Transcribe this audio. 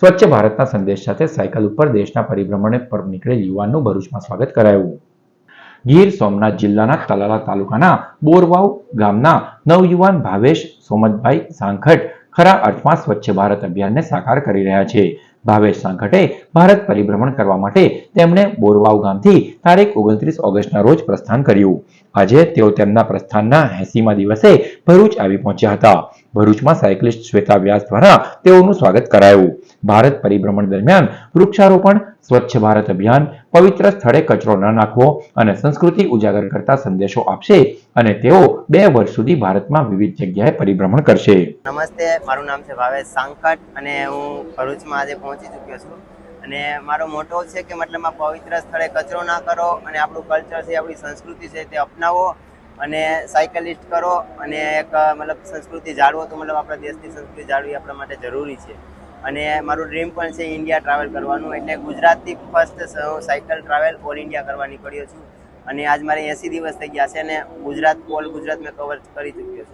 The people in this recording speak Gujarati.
સ્વચ્છ ભારતના સંદેશ સાથે સાયકલ ઉપર દેશના પરિભ્રમણે પર નીકળેલ યુવાનનું ભરૂચમાં સ્વાગત કરાયું. ગીર સોમનાથ જિલ્લાના તલાલા તાલુકાના બોરવાવ ગામના નવયુવાન ભાવેશ સોમતભાઈ સાંખટ ખરા અર્થમાં સ્વચ્છ ભારત અભિયાનને સાકાર કરી રહ્યા છે. ભાવેશ સાંખટે ભારત પરિભ્રમણ કરવા માટે તેમણે બોરવાવ ગામથી તારીખ ઓગણત્રીસ ઓગસ્ટના રોજ પ્રસ્થાન કર્યું. આજે તેઓ તેમના પ્રસ્થાનના એસીમાં દિવસે ભરૂચ આવી પહોંચ્યા હતા. ભરૂચમાં સાયકલિસ્ટ શ્વેતા વ્યાસ દ્વારા તેઓનું સ્વાગત કરાયું. ભારત પરિભ્રમણ દરમિયાન વૃક્ષારોપણ, સ્વચ્છ ભારત અભિયાન, પવિત્ર સ્થળે કચરો ન નાખવો અને સંસ્કૃતિ ઉજાગર કરતા સંદેશો આપશે અને તેઓ બે વર્ષ સુધી ભારતમાં વિવિધ જગ્યાએ પરિભ્રમણ કરશે. નમસ્તે, મારું નામ છે ભાવેશ સાંકટ અને હું ભરૂચમાં આજે પહોંચી ચૂક્યો છું. અને મારો મોટો છે કે મતલબ પવિત્ર સ્થળે કચરો ના કરો અને આપણું કલ્ચર છે, આપણી સંસ્કૃતિ છે તે અપનાવો અને સાયકલિસ્ટ કરો અને એક, મતલબ સંસ્કૃતિ જાળવો તો મતલબ આપણા દેશની સંસ્કૃતિ જાળવી આપણા માટે જરૂરી છે. અને મારું ડ્રીમ પણ છે ઇન્ડિયા ટ્રાવેલ કરવાનું. એટલે ગુજરાતથી first cycle travel all India કરવા નીકળ્યો છું. અને આજ મારે એંસી દિવસ થઈ ગયા છે અને ગુજરાત ઓલ ગુજરાત મેં કવર કરી ચૂક્યો છું.